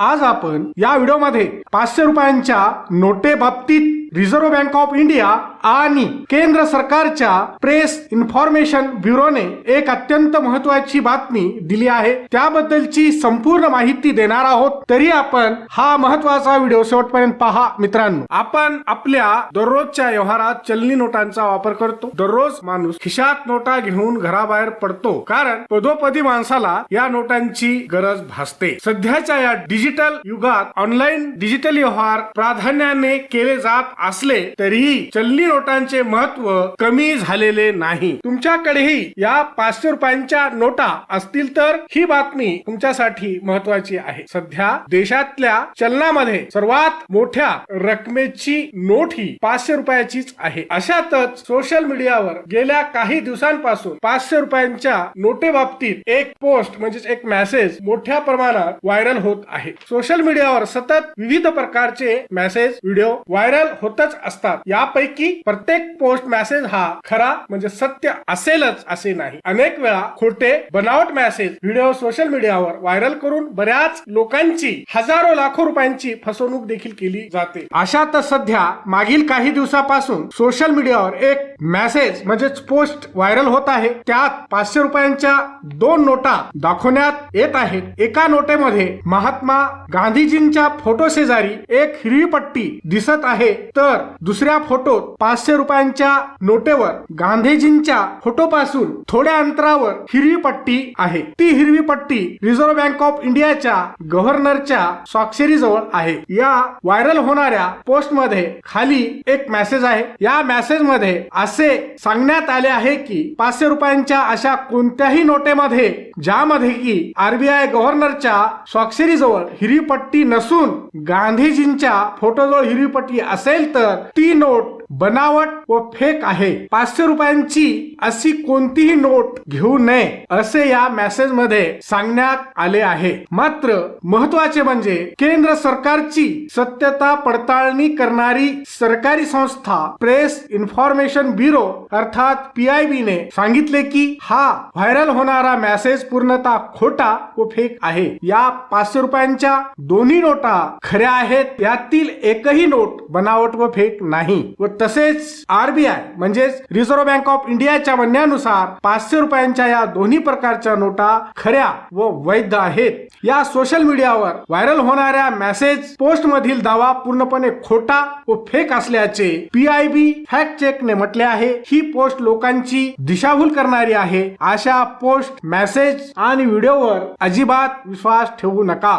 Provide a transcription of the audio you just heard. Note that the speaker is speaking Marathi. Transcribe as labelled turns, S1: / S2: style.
S1: आज आपण या व्हिडिओमध्ये पाचशे रुपयांच्या नोटे बाबतीत रिझर्व्ह बँक ऑफ इंडिया आणि केंद्र सरकारच्या प्रेस इन्फॉर्मेशन ब्युरोने एक अत्यंत महत्वाची बातमी दिली आहे. त्याबद्दलची संपूर्ण माहिती देणार आहोत. तरी आपण हा महत्त्वाचा व्हिडिओ शेवटपर्यंत पहा मित्रांनो. आपण आपल्या दररोजच्या व्यवहारात चलनी नोटांचा वापर करतो. दररोज माणूस खिशात नोटा घेऊन घराबाहेर पडतो. कारण पदोपदी माणसाला या नोटांची गरज भासते. सध्याच्या या डिजिटल युगात ऑनलाईन डिजिटल व्यवहार प्राधान्याने केले जात असले तरीही चलनी नोटांचे महत्त्व कमी झालेले नाही. तुमच्याकडेही या पाचशे रुपयांच्या नोटा असतील तर ही बातमी तुमच्यासाठी महत्वाची आहे. सध्या देशातल्या चलनामध्ये सर्वात मोठ्या रकमेची नोट ही पाचशे रुपयाचीच आहे. अशातच सोशल मीडियावर गेल्या काही दिवसांपासून पाचशे रुपयांच्या नोटे बाबतीत एक पोस्ट म्हणजेच एक मेसेज मोठ्या प्रमाणात व्हायरल होत आहे. सोशल मीडियावर सतत विविध प्रकारचे मेसेज व्हिडिओ व्हायरल होतच असतात. यापैकी प्रत्येक पोस्ट मेसेज हा खरा म्हणजे सत्य असेलच असे नाही. अनेक वेळा खोटे बनावट मेसेज व्हिडिओ सोशल मीडियावर व्हायरल करून बऱ्याच लोकांची हजारो लाखो रुपयांची फसवणूक देखील केली जाते. अशातच सध्या मागील काही दिवसापासून सोशल मीडियावर एक मेसेज म्हणजेच पोस्ट व्हायरल होत आहे. त्यात पाचशे रुपयांच्या दोन नोटा दाखवण्यात येत आहेत. एका नोटेमध्ये महात्मा गांधीजींच्या फोटो शेजारी एक हिरवी पट्टी दिसत आहे. तर दुसऱ्या फोटोत पाचशे रुपयांच्या नोटेवर गांधीजींच्या फोटोपासून थोड्या अंतरावर हिरवी पट्टी आहे. ती हिरवी पट्टी रिझर्व्ह बँक ऑफ इंडियाच्या गव्हर्नरच्या स्वाक्षरीजवळ आहे. या व्हायरल होणाऱ्या पोस्टमध्ये खाली एक मेसेज आहे. या मेसेजमध्ये असे सांगण्यात आले आहे की पाचशे रुपयांच्या अशा कोणत्याही नोटेमध्ये ज्यामध्ये की आरबीआय गव्हर्नरच्या स्वाक्षरीजवळ हिरवी पट्टी नसून गांधीजींच्या फोटोजवळ हिरवी पट्टी असेल तर ती नोट बनावट व फेक आहे. पाचशे रुपयांची अशी कोणतीही नोट घेऊ नये असे या मेसेजमध्ये सांगण्यात आले आहे. मात्र महत्त्वाचे म्हणजे केंद्र सरकारची सत्यता पडताळणी करणारी सरकारी संस्था प्रेस इन्फॉर्मेशन ब्युरो अर्थात पीआयबी ने सांगितले की हा व्हायरल होणारा मेसेज पूर्णतः खोटा व फेक आहे. या पाचशे रुपयांच्या दोन्ही नोटा खऱ्या आहेत यातील एकही नोट बनावट व फेक नाही व तसेच आरबीआय म्हणजेच रिझर्व्ह बँक ऑफ इंडियाच्या म्हणण्यानुसार पाचशे रुपयांच्या या दोन्ही प्रकारच्या नोटा खऱ्या व वैध आहेत. या सोशल मीडियावर व्हायरल होणाऱ्या मेसेज पोस्ट मधील दावा पूर्णपणे खोटा व फेक असल्याचे पीआयबी फॅक्ट चेक ने म्हटले आहे. ही पोस्ट लोकांची दिशाभूल करणारी आहे. अशा पोस्ट मेसेज आणि व्हिडिओवर अजिबात विश्वास ठेवू नका.